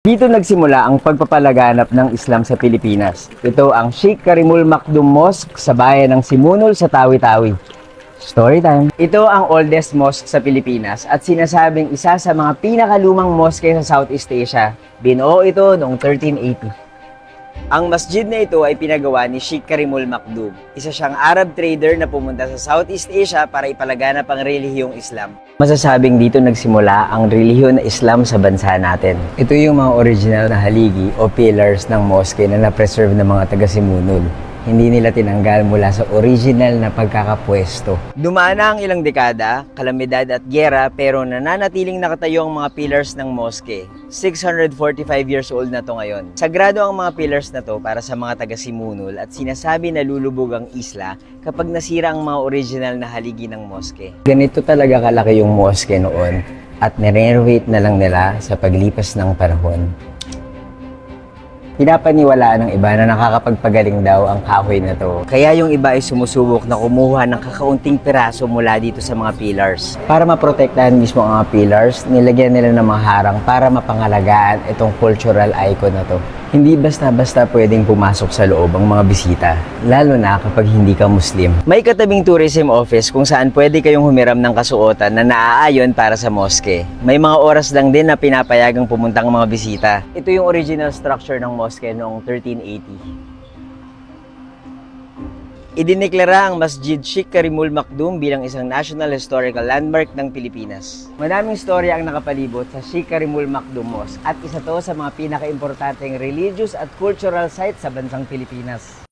Dito nagsimula ang pagpapalaganap ng Islam sa Pilipinas. Ito ang Sheikh Karimul Makdum Mosque sa bayan ng Simunul sa Tawi-Tawi. Story time. Ito ang oldest mosque sa Pilipinas at sinasabing isa sa mga pinakalumang mosque sa Southeast Asia. Binuo ito noong 1380. Ang masjid na ito ay pinagawa ni Sheikh Karimul Makdum. Isa siyang Arab trader na pumunta sa Southeast Asia para ipalaganap ang relihiyong Islam. Masasabing dito nagsimula ang relihiyon na Islam sa bansa natin. Ito yung mga original na haligi o pillars ng mosque na na-preserve ng mga taga-Simunul. Hindi nila tinanggal mula sa original na pagkakapwesto. Dumaan na ang ilang dekada, kalamidad at gyera pero nananatiling nakatayo ang mga pillars ng mosque. 645 years old na to ngayon. Sagrado ang mga pillars na to para sa mga taga-Simunul at sinasabi na lulubog ang isla kapag nasira ang mga original na haligi ng mosque. Ganito talaga kalaki yung mosque noon at nirenovate na lang nila sa paglipas ng panahon. Pinapaniwalaan ng iba na nakakapagpagaling daw ang kahoy na to. Kaya yung iba ay sumusubok na kumuha ng kakaunting piraso mula dito sa mga pillars. Para maprotektahan mismo ang mga pillars, nilagyan nila ng mga harang para mapangalagaan itong cultural icon na to. Hindi basta-basta pwedeng pumasok sa loob ang mga bisita, lalo na kapag hindi ka Muslim. May katabing tourism office kung saan pwede kayong humiram ng kasuotan na naaayon para sa mosque. May mga oras lang din na pinapayagang pumuntang mga bisita. Ito yung original structure ng mosque noong 1380. Idineklara ang Masjid Sheikh Karimul Makdum bilang isang National Historical Landmark ng Pilipinas. Maraming storya ang nakapalibot sa Sheikh Karimul Makdum Mosque at isa to sa mga pinaka-importanteng religious at cultural site sa bansang Pilipinas.